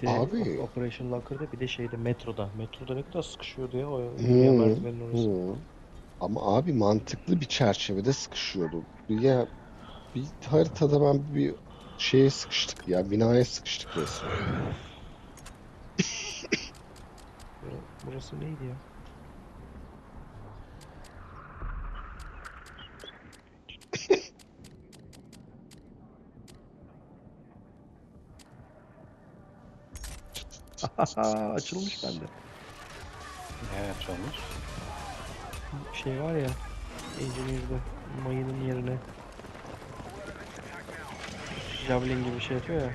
de Abi. Operation Locker'da bir de şeyde metroda. Metroda ne kadar sıkışıyordu ya o yürüyen merdivenin orası. hı. Ama abi mantıklı bir çerçevede sıkışıyordu. Ya bir haritada ben bir şeye sıkıştık ya binaya sıkıştık resmen. Bura- Burası neydi ya? Açılmış bende. Ne açılmış? Şey var ya. Engineer'de mayının yerine Javelin gibi şey yapıyor ya.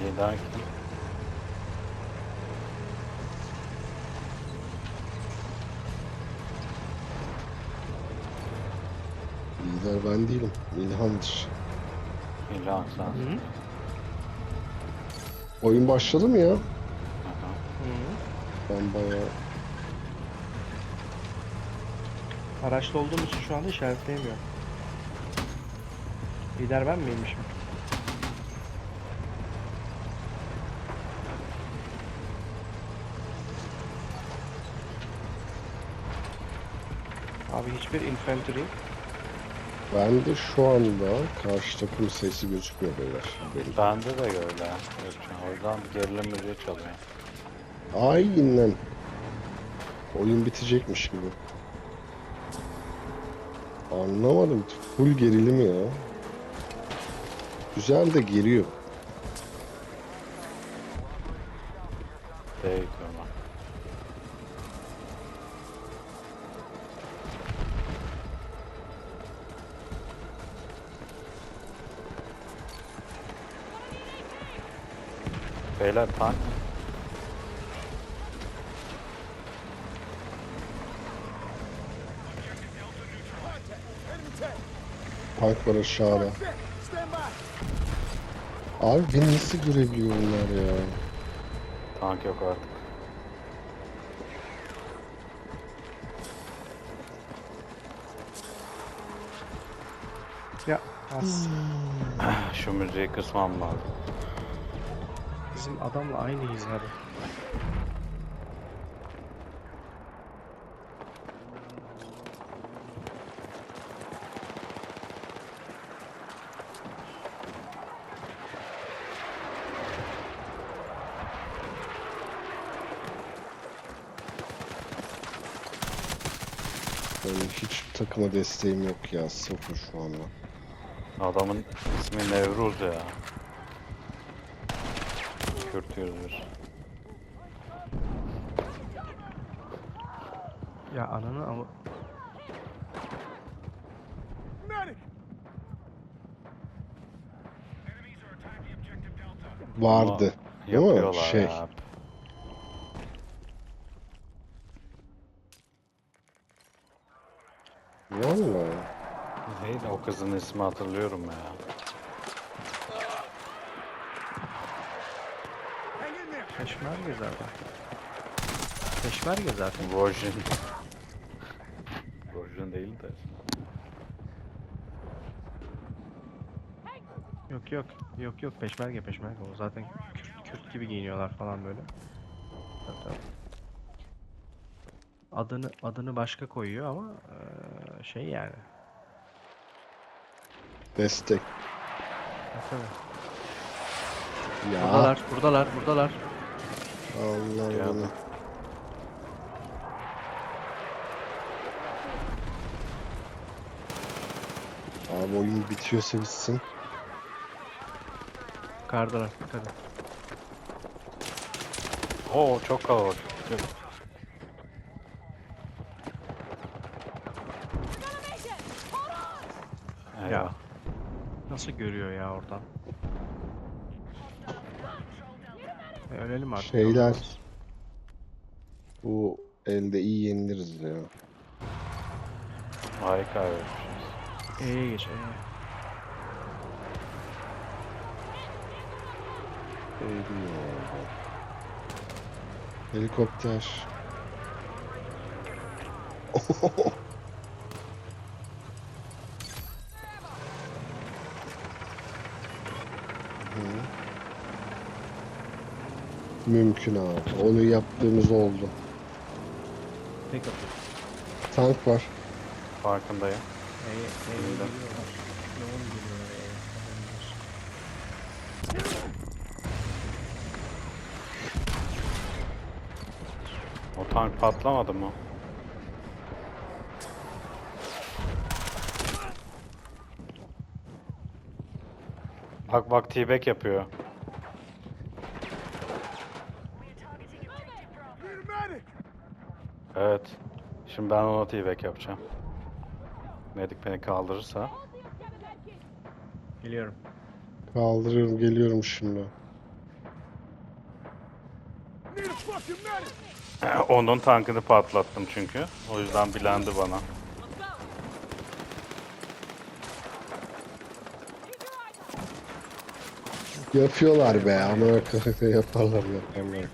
Lider kim? Lider ben değilim. İlhan'dır. İlan sen. Hı? Oyun başladı mı ya? Hı. Ben bayağı... Araçta olduğum için şu anda işaretleyemiyorum. Lider ben miymişim? Abi hiçbir infantry Ben de şu anda karşı takım sesi gözükmüyor beyler. Benim. Bende de öyle. Gökçen. O yüzden bir gerilim müziği çalıyor. Aynen. Oyun bitecekmiş gibi. Anlamadım. Full gerilim ya. Güzel de geriyor. Değil ama. Beyler tank Tank var aşağıda. Abi beni nasıl görebiliyor bunlar ya? tank yok artık. ya as Şu müziği kısmam lazım. Bizim adamla aynıyız abi. Benim hiç takıma desteğim yok ya. Sıfır şu anda. Adamın ismi Nevruz ya. Kürt yazıyor. Ya ananı ama Vardı. Değil mi? Yapıyorlar Şey. ya. Valla. Neydi o kızın ismi hatırlıyorum ya. Peşmerge zaten. Peşmerge zaten. Rojin. Rojin değil de. Yok yok. Yok yok peşmerge peşmerge. O zaten Kürt, Kürt gibi giyiniyorlar falan böyle. Tabii. Adını adını başka koyuyor ama eee, şey yani. Destek. Tabii, tabii. Ya. Buradalar, buradalar, buradalar. Allah Ya. Allah. Abi oyun bitiyorsa bitsin. Kardalar, dikkat et. Oo çok kalabalık. Ya. Nasıl görüyor ya oradan? E, ölelim artık. Şeyler. Bu elde iyi yeniliriz ya. Ay kaybetmişiz. E'ye geç, E'ye. Helikopter. Mümkün abi. Onu yaptığımız oldu. Tek atıyor. Tank var. Farkındayım. Geliyorlar. Yoğun geliyor E'ye. Haberiniz olsun. O tank patlamadı mı? Bak bak T-back yapıyor. Evet. Şimdi ben ona T-back yapacağım. Medik beni kaldırırsa. Geliyorum. Kaldırıyorum geliyorum şimdi. Onun tankını patlattım çünkü. O yüzden bilendi bana. Yapıyorlar be ama yaparlar yaparlar. yaparlar.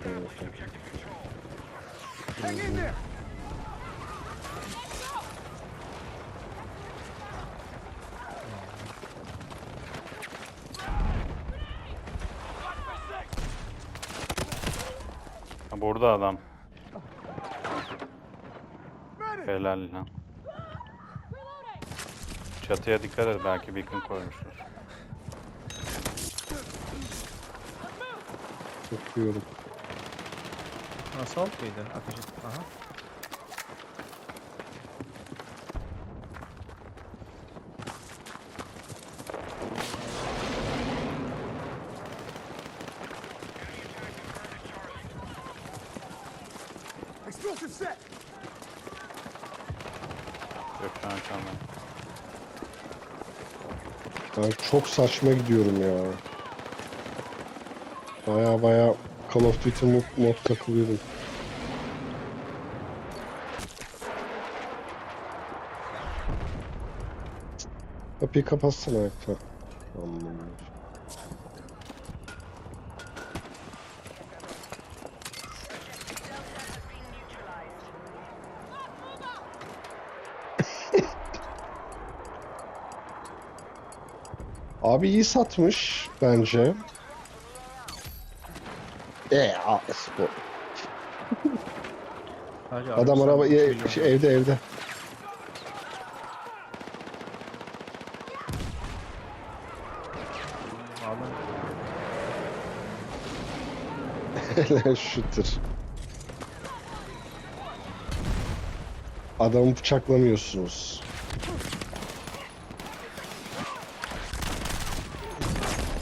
Ha, Burada adam. Helal lan. Çatıya dikkat et belki beacon koymuşlar. Bakıyorum. Assault mıydı? Ateş et. Aha. Yok şu an. Ben çok saçma gidiyorum ya. Baya baya Call of Duty mod, mod takılıyorum. Kapıyı kapatsana ayakta. Abi iyi satmış bence. E, spor. Adam araba araba ye- milyon. şey, evde evde. Helal şutur. Adamı bıçaklamıyorsunuz.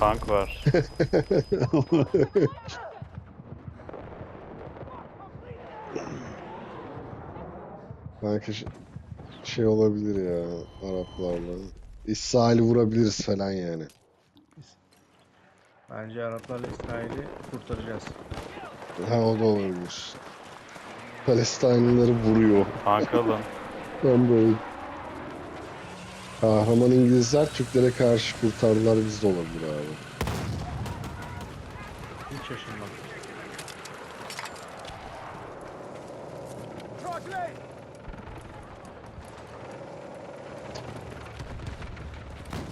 Tank var. Belki ş- şey olabilir ya Araplarla. İsrail'i vurabiliriz falan yani. Bence Araplarla İsrail'i kurtaracağız. Ha o da olabilir. Palestinlileri vuruyor. Tank alın. Ben böyle Kahraman İngilizler Türklere karşı kurtardılar biz de olabilir abi. Hiç lane!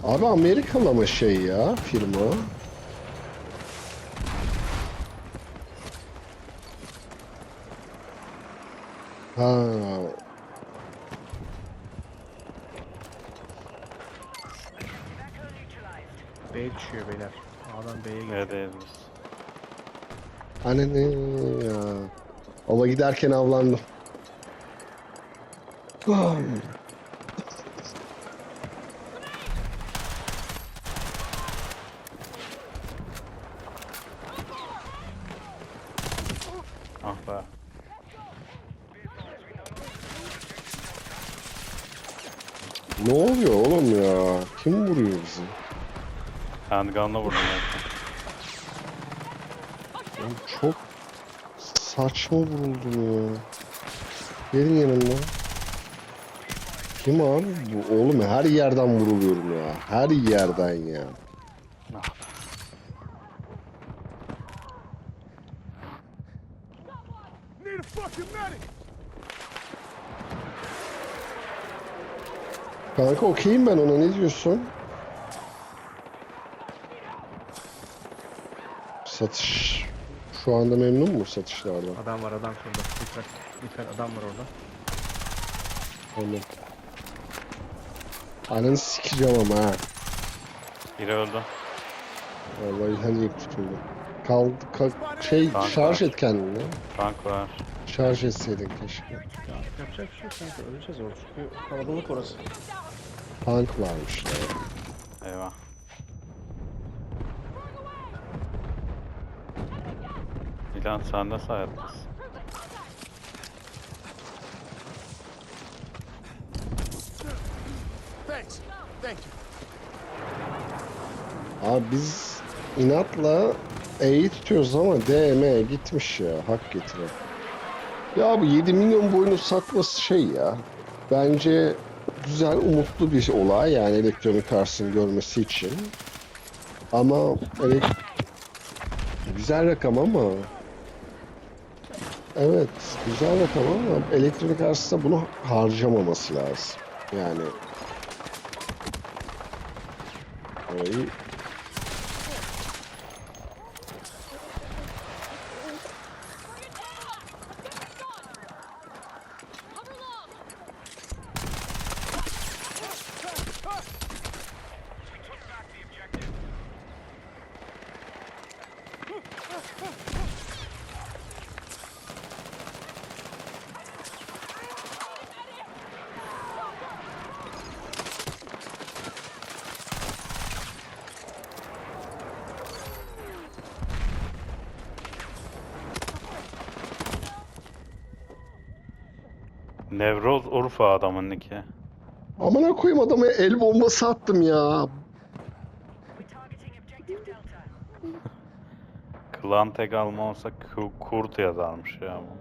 Abi Amerikalı ama şey ya firma. Ha, B düşüyor beyler. A'dan B'ye gidiyor. Neredeyiz biz? hani ne ya. Ava giderken avlandım. Ah. Ah be. Ne oluyor oğlum ya? Kim vuruyor bizi? Handgun'la vurdum. Ben çok saçma vuruldum ya. Gelin yanımda. Kim abi bu? Oğlum her yerden vuruluyorum ya. Her yerden ya. Ah! Kanka okeyim ben ona ne diyorsun? Satış şu anda memnun mu satışlardan? Adam var adam şurada. Dikkat. Dikkat adam var orada. Tamam. Ananı sikeceğim ama ha. Biri öldü. Vallahi hani ilk tutuldu. Kaldı, ka- şey Tank şarj var. et kendini. Tank var. Şarj etseydin keşke. Ya yapacak bir şey yok kanka. Öleceğiz orada. Çünkü kalabalık orası. Tank varmış ya. Eyvah. İlan sen nasıl hayattasın? Thanks. Thank you. Abi biz inatla E'yi tutuyoruz ama DM gitmiş ya. Hak getire. Ya bu 7 milyon boyunu satması şey ya. Bence güzel, umutlu bir olay yani elektronik arts'ın görmesi için. Ama elek- güzel rakam ama Evet, güzel rakam ama elektronik arts'ta bunu harcamaması lazım. Yani Öyle Urfa adamın niki. Amına koyayım adama el bombası attım ya. Klan tek alma olsa ku- kurt yazarmış ya bu.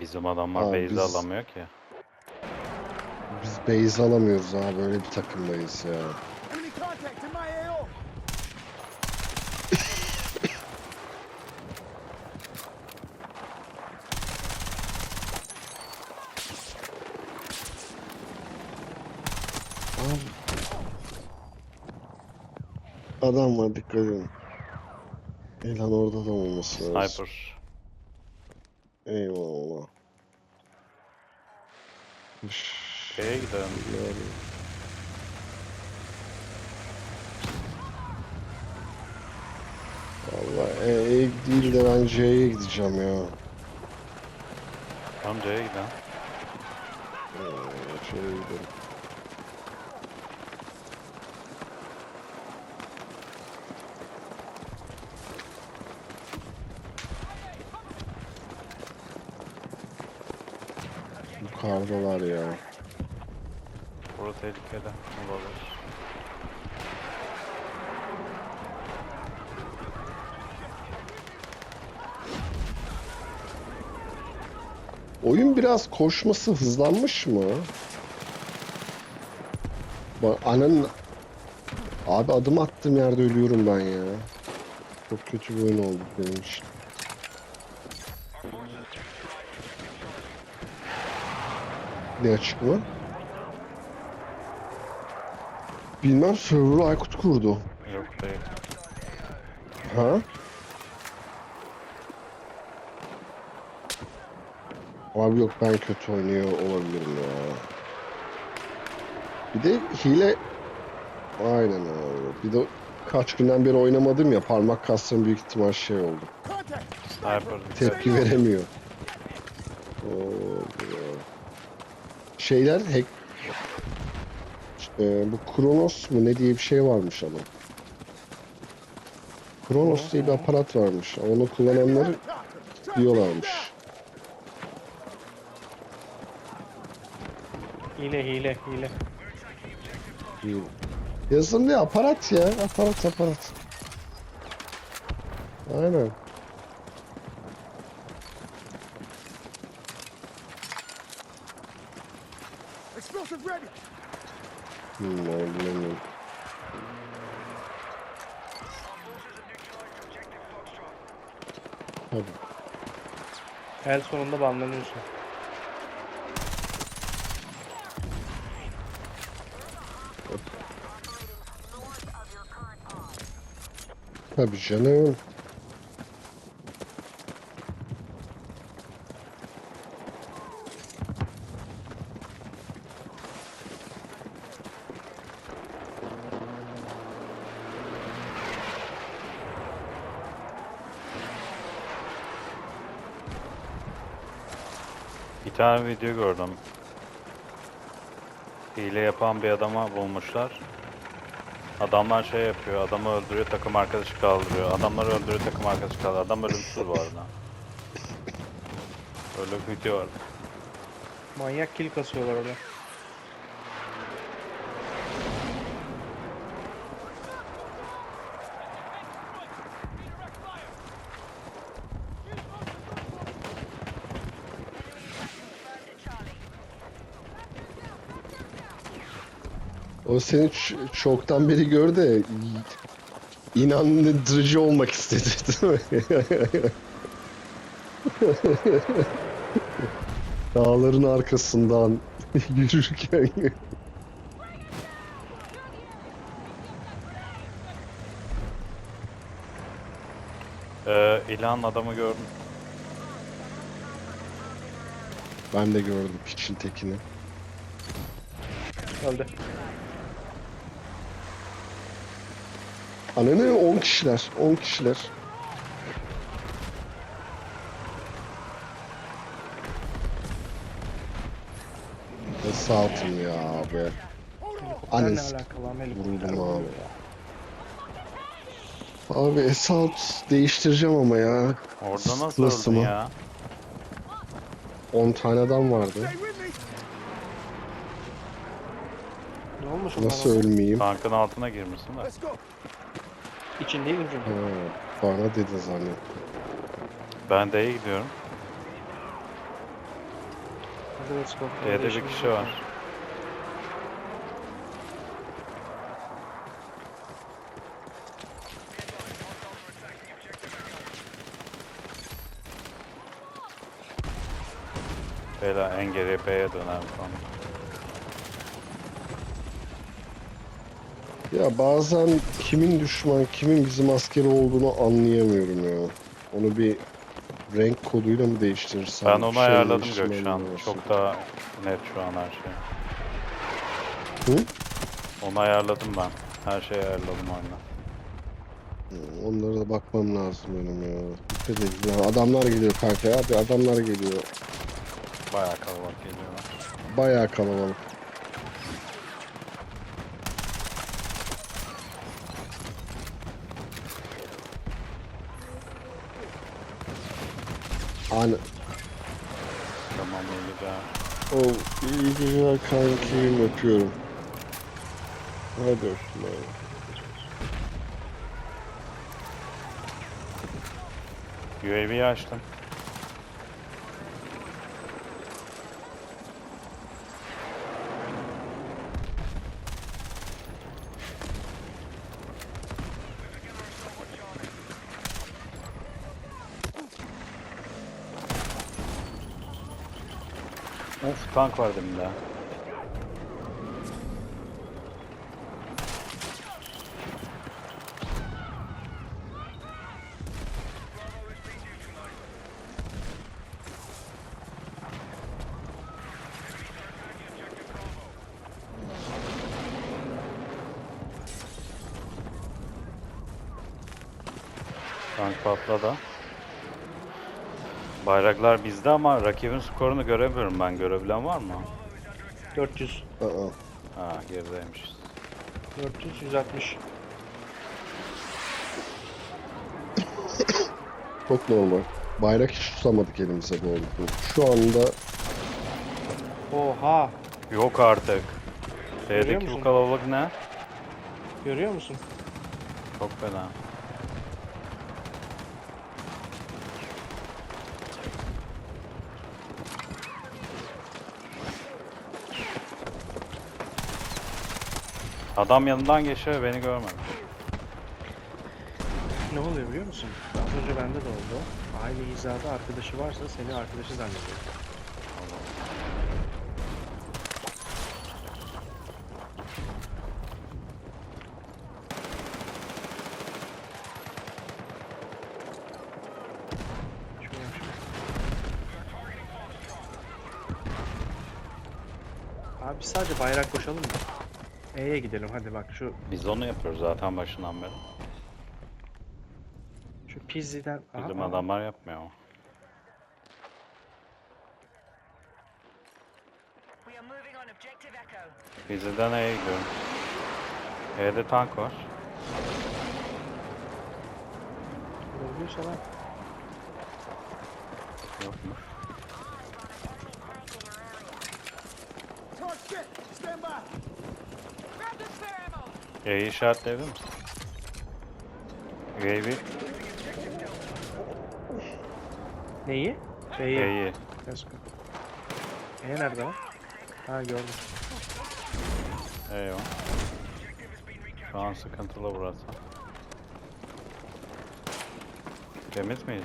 Bizim adamlar Abi base'i biz- alamıyor ki. Biz base alamıyoruz abi böyle bir takımdayız ya. Adam var dikkat edin. Elan orada adam olması lazım. Sniper. Eyvallah. Şeye gidelim. yani. Vallahi E değil de ben C'ye gideceğim ya. Tamam C'ye gidelim. Ee, C'ye gidelim. Yukarıdalar ya. Burada tehlikeli olabilir. Oyun biraz koşması hızlanmış mı? Bak ananın... Abi adım attığım yerde ölüyorum ben ya. Çok kötü bir oyun oldu benim için. Ne açık mı? Bilmem server'ı Aykut kurdu. Yok değil. Ha? Abi yok ben kötü oynuyor olabilirim ya. Bir de hile... Aynen abi. Bir de kaç günden beri oynamadım ya parmak kaslarım büyük ihtimal şey oldu. Sniper. Tepki veremiyor. Oo, ya. Şeyler hack... Ee, bu Kronos mu ne diye bir şey varmış ama. Kronos diye bir aparat varmış. Onu kullananları diyorlarmış. Hile hile hile. Yazılım ne? Aparat ya. Aparat aparat. Aynen. El sonunda banlanıyorsun. Tabii canım. Bir tane video gördüm. Hile yapan bir adama bulmuşlar. Adamlar şey yapıyor, adamı öldürüyor, takım arkadaşı kaldırıyor. Adamları öldürüyor, takım arkadaşı kaldırıyor. Adam ölümsüz bu arada. Öyle bir video var. Manyak kill kasıyorlar orada. O seni ç- çoktan beri gör de inandırıcı olmak istedi değil mi? Dağların arkasından yürürken Ee, İlhan adamı gördüm. ben de gördüm piçin tekini. Öldü. Ananı 10 kişiler, 10 kişiler. Ne saatim ya abi. Helikopter ne alakalı helikopter? Abi. Abi Esalt değiştireceğim ama ya. Orada nasıl mı? ya? 10 tane adam vardı. Ne olmuş o Nasıl ölmeyeyim? Tankın altına girmişsin de. Let's go. İçindeydim çünkü. bana dedin zannettim. Ben D'ye gidiyorum. Hadi let's go. D'de bir kişi var. Bela en geriye B'ye döner sonra. Ya bazen kimin düşman, kimin bizim askeri olduğunu anlayamıyorum ya. Onu bir renk koduyla mı değiştirirsem? Ben onu şey ayarladım Gökşen. Çok daha net şu an her şey. Hı? Onu ayarladım ben. Her şeyi ayarladım. Hı, Onlara da bakmam lazım benim ya. Dikkat edin ya. Adamlar geliyor kanka abi adamlar geliyor. Bayağı kalabalık geliyorlar. Bayağı kalabalık. An Tamam iyi güzel. oh, iyi güzel kankim öpüyorum. Hadi öptüm abi. UAV'yi açtım. Of tank var deminde. Tank patladı. Bayraklar bizde ama rakibin skorunu göremiyorum ben. Görebilen var mı? 400. Aa, Ha gerideymişiz. 400, 160. çok normal. Bayrak hiç tutamadık elimize doğru. Şu anda Oha! Yok artık. Görüyor D'deki musun? bu kalabalık ne? Görüyor musun? Çok fena. Adam yanından geçiyor beni görmedi. Ne oluyor biliyor musun? Az önce bende de oldu. Aynı hizada arkadaşı varsa seni arkadaşı zannediyor. Abi sadece bayrak koşalım mı? E'ye gidelim hadi bak şu Biz onu yapıyoruz zaten başından beri. şu Pizzi'den Aha, Bizim aha. adamlar yapmıyor ama. We are moving on objective Echo. Bizden E'ye gidiyorum. E'de tank var. Öldüyse lan. Yokmuş. Talk shit. Stand by. E'yi işaretleyebilir misin? UAV Neyi? B'yi. E'yi. E nerede lan? Ha gördüm. Eyvah. Şu an sıkıntılı burası. Temiz miyiz?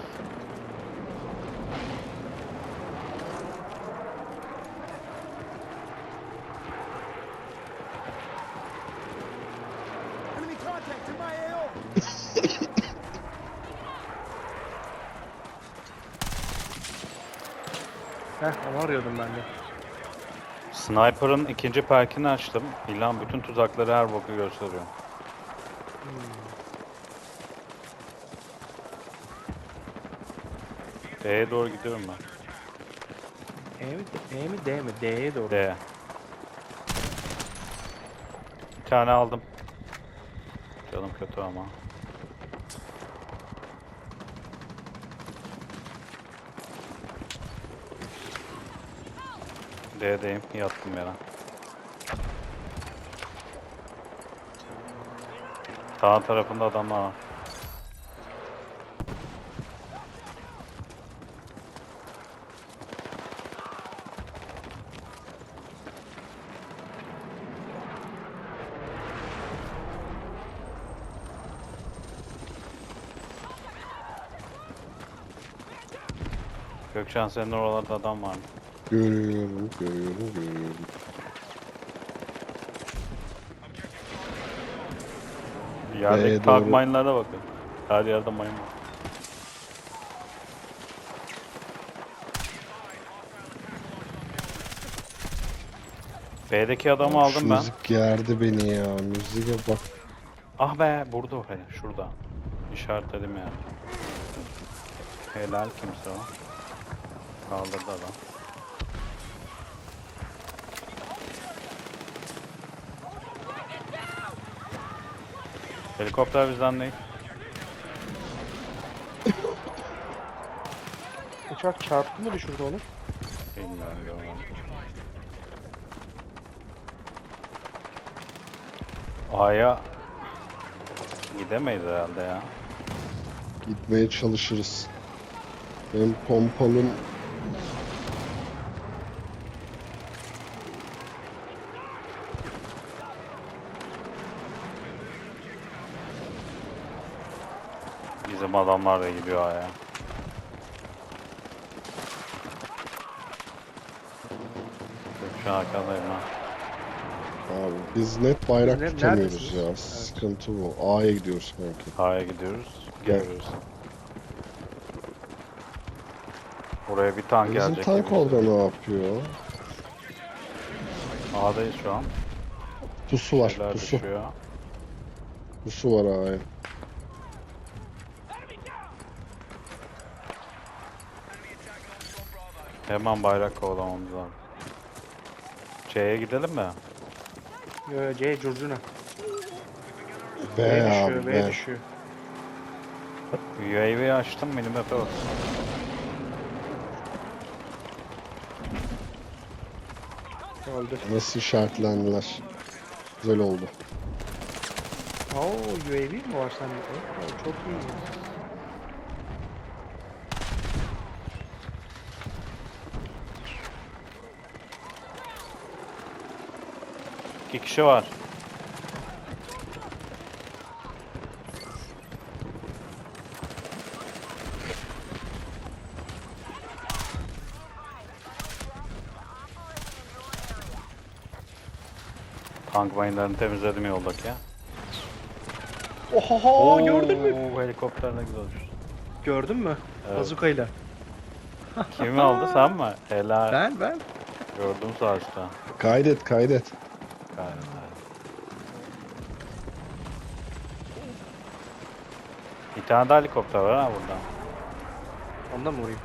Heh onu arıyordum ben de. Sniper'ın ikinci perkini açtım. İlan bütün tuzakları her boku gösteriyor. D'ye doğru gidiyorum ben. E mi, e mi D mi? D'ye doğru. D. Bir tane aldım. Canım kötü ama. D'deyim. Yattım yere. Sağ tarafında adamlar var. Gökşen senin oralarda adam var mı? Görüyorum, görüyorum, görüyorum. Yerdeki Ee, tank doğru. mine'lara bakın. Her yerde mine var. B'deki adamı Şu aldım ben. Müzik gerdi beni ya. Müziğe bak. Ah be burada o hele şurada. İşaretledim ya. Helal kimse o. Kaldırdı adam. Helikopter bizden değil. Uçak çarptı mı düşürdü onu? Bilmiyorum görmedim. A'ya gidemeyiz herhalde ya. Gitmeye çalışırız. Benim pompalım Bizim adamlar da gidiyor A'ya. Şu an ha. abi biz net bayrak Biz ne- tutamıyoruz ya. Evet. Sıkıntı bu. A'ya gidiyoruz kanki. A'ya gidiyoruz. Gel. Geliyoruz. Buraya bir tank Bizim gelecek. tank gibi orada ne yapıyor? A'dayız şu an. Pusu var, Şeyler pusu. düşüyor. Pusu var A'ya. Hemen bayrak kovalamamız lazım. C'ye gidelim mi? Yo, C curcuna. B B abi B B. düşüyor. UAV açtım minimap'e bak. Öldü. Nasıl işaretlendiler? Güzel oldu. Oo UAV mi var sende? Oo, çok iyi. İki kişi var. Tank mayınlarını temizledim yoldaki ya. Ohoho Oo, gördün mü? Helikopterle gidiyor. Gördün mü? Evet. Bazukayla. Kim aldı sen mi? Helal. Ben ben. Gördüm sağ üstten. Kaydet kaydet. Gayet. Bir tane daha helikopter var ha burada. Ondan mı vurayım?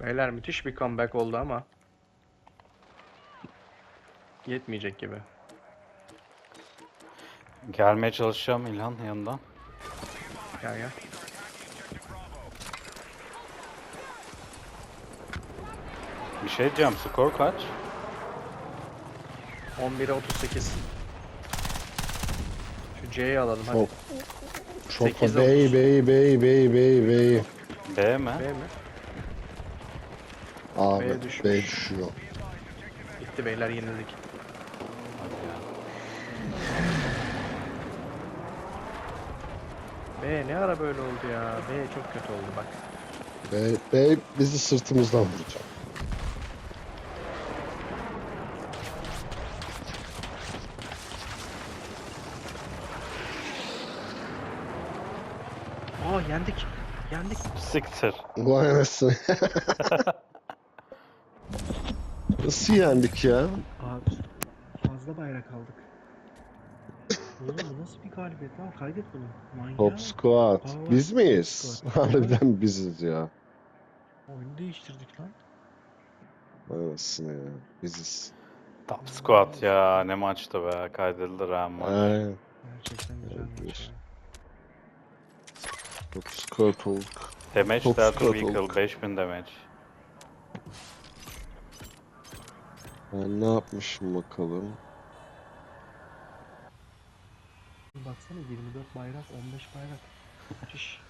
Beyler müthiş bir comeback oldu ama yetmeyecek gibi. Gelmeye çalışacağım İlhan yanından. Gel gel. Bir şey diyeceğim. Skor kaç? 11'e 38. Şu C'yi alalım hadi. Çok. Çok Sekiz bey olmuş. bey bey bey bey bey. B mi? B mi? Abi B'ye düşmüş. bey düşüyor. Bitti beyler yenildik. Hadi ya. B ne ara böyle oldu ya? B çok kötü oldu bak. Bey, bey bizi sırtımızdan vuracak. Aa yendik. Yendik. Siktir. Vay anasını. Nasıl yendik ya? Abi fazla bayrak aldık. Oğlum bu nasıl bir galibiyet lan? Kaydet bunu. Manyak. Top squad. Aa, Biz top miyiz? squad. Harbiden biziz ya. Oyunu değiştirdik lan. Vay Anasını ya. Biziz. Top squad ya. Ne maçtı be. Kaydedilir ha maç. Aynen. Gerçekten güzel Evet, maç ya. Top squad olduk. Damage Top squad Vehicle olduk. 5000 damage. Ben ne yapmışım bakalım. Baksana 24 bayrak, 15 bayrak. Müthiş.